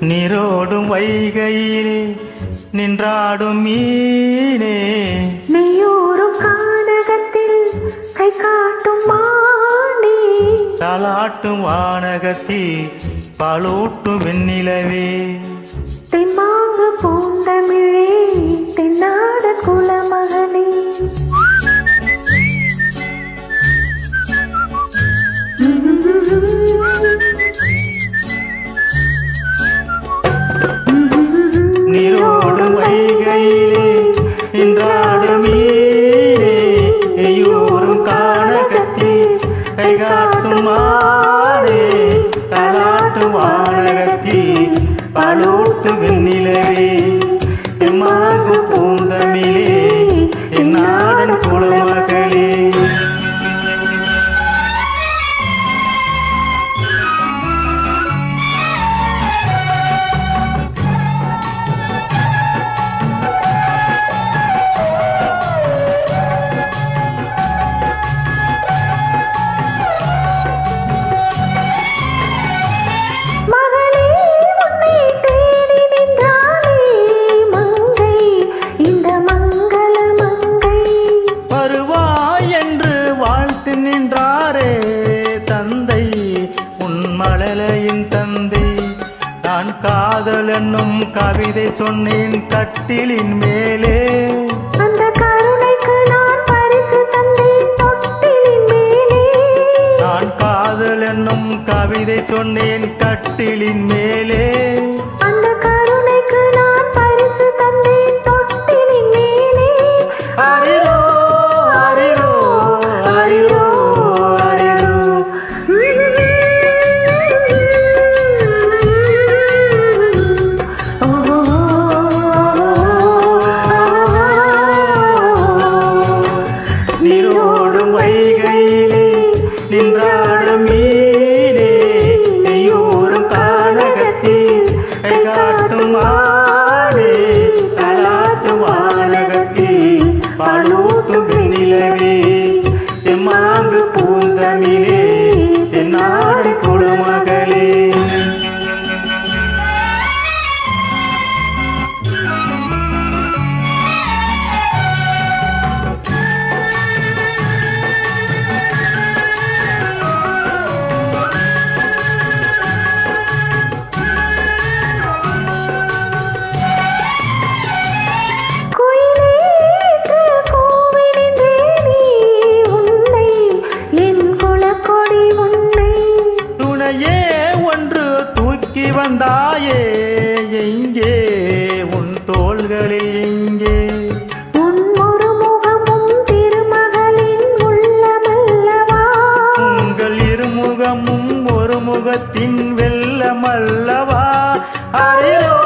நீரோடும் வைகையிலே நின்றாடும் மீனே. நெய்யூரும் கானகத்தில் கை காட்டும் மானே. தாலாட்டும் வானகத்தில் பாலூட்டும் வெண்ணிலவே. தெம்மாங்கு பூந்தமிழே கைகாட்டும் மாடே தாலாட்டும் வானகத்தில் பாலூட்டும் வெண்ணிலவே எம்மாகு பூந்தமிழே என்னாடன் உன் மழலையின் தந்தை. நான் காதல் என்னும் கவிதை சொன்னேன் கட்டிலின் மேலே. நான் காதல் என்னும் கவிதை சொன்னேன் கட்டிலின் மேலே. வந்தாயே எங்கே? உன் தோள்களில் எங்கே? உன் ஒரு முகமும் திருமகளின் உள்ளமல்லவா? உங்கள் இருமுகமும் ஒரு முகத்தின் வெள்ளமல்லவா? அரிரோ